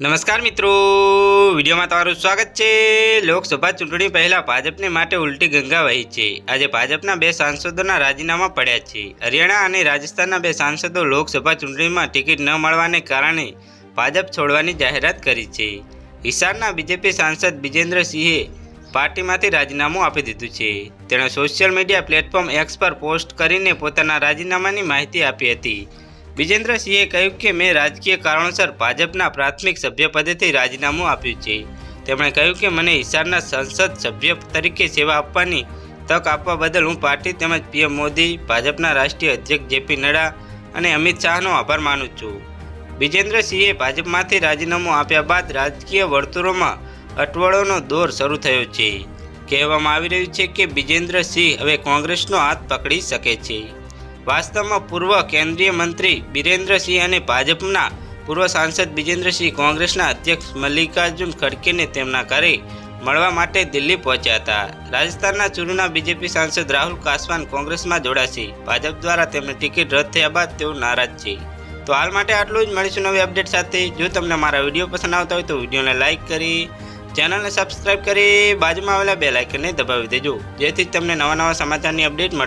નમસ્કાર મિત્રો. વિડીયોમાં તમારું સ્વાગત છે. લોકસભા ચૂંટણી પહેલાં ભાજપને માટે ઉલટી ગંગા વહી છે. આજે ભાજપના બે સાંસદોના રાજીનામા પડ્યા છે. હરિયાણા અને રાજસ્થાનના બે સાંસદો લોકસભા ચૂંટણીમાં ટિકિટ ન મળવાને કારણે ભાજપ છોડવાની જાહેરાત કરી છે. હિસારના બીજેપી સાંસદ વિજેન્દ્રસિંહે પાર્ટીમાંથી રાજીનામું આપી દીધું છે. તેણે સોશિયલ મીડિયા પ્લેટફોર્મ એક્સ પર પોસ્ટ કરીને પોતાના રાજીનામાની માહિતી આપી હતી. વિજેન્દ્રસિંહે કહ્યું કે મેં રાજકીય કારણોસર ભાજપના પ્રાથમિક સભ્યપદેથી રાજીનામું આપ્યું છે. તેમણે કહ્યું કે મને હિસારના સંસદ સભ્ય તરીકે સેવા આપવાની તક આપવા બદલ હું પાર્ટી તેમજ પીએમ મોદી, ભાજપના રાષ્ટ્રીય અધ્યક્ષ જેપી નડ્ડા અને અમિત શાહનો આભાર માનું છું. વિજેન્દ્રસિંહે ભાજપમાંથી રાજીનામું આપ્યા બાદ રાજકીય વર્તુળોમાં અટવળોનો દોર શરૂ થયો છે. કહેવામાં આવી રહ્યું છે કે વિજેન્દ્રસિંહ હવે કોંગ્રેસનો હાથ પકડી શકે છે. વાસ્તવમાં પૂર્વ કેન્દ્રીય મંત્રી બિરેન્દ્રસિંહ અને ભાજપના પૂર્વ સાંસદ બિજેન્દ્રસિંહ કોંગ્રેસના અધ્યક્ષ મલ્લિકાર્જુન ખડગેને તેમના ઘરે મળવા માટે દિલ્હી પહોંચ્યા હતા. રાજસ્થાનના ચૂંટણીના બીજેપી સાંસદ રાહુલ કાસવાન કોંગ્રેસમાં જોડાશે ભાજપ દ્વારા તેમને ટિકિટ રદ થયા બાદ તેઓ નારાજ છે. તો હાલ માટે આટલું જ. મળીશું નવી અપડેટ સાથે. જો તમને મારા વીડિયો પસંદ આવતા હોય તો વિડીયોને લાઇક કરી, ચેનલને સબસ્ક્રાઇબ કરી, બાજુમાં આવેલા બે લાઇકનને દબાવી દેજો. જેથી તમને નવા નવા સમાચારની અપડેટ મળતી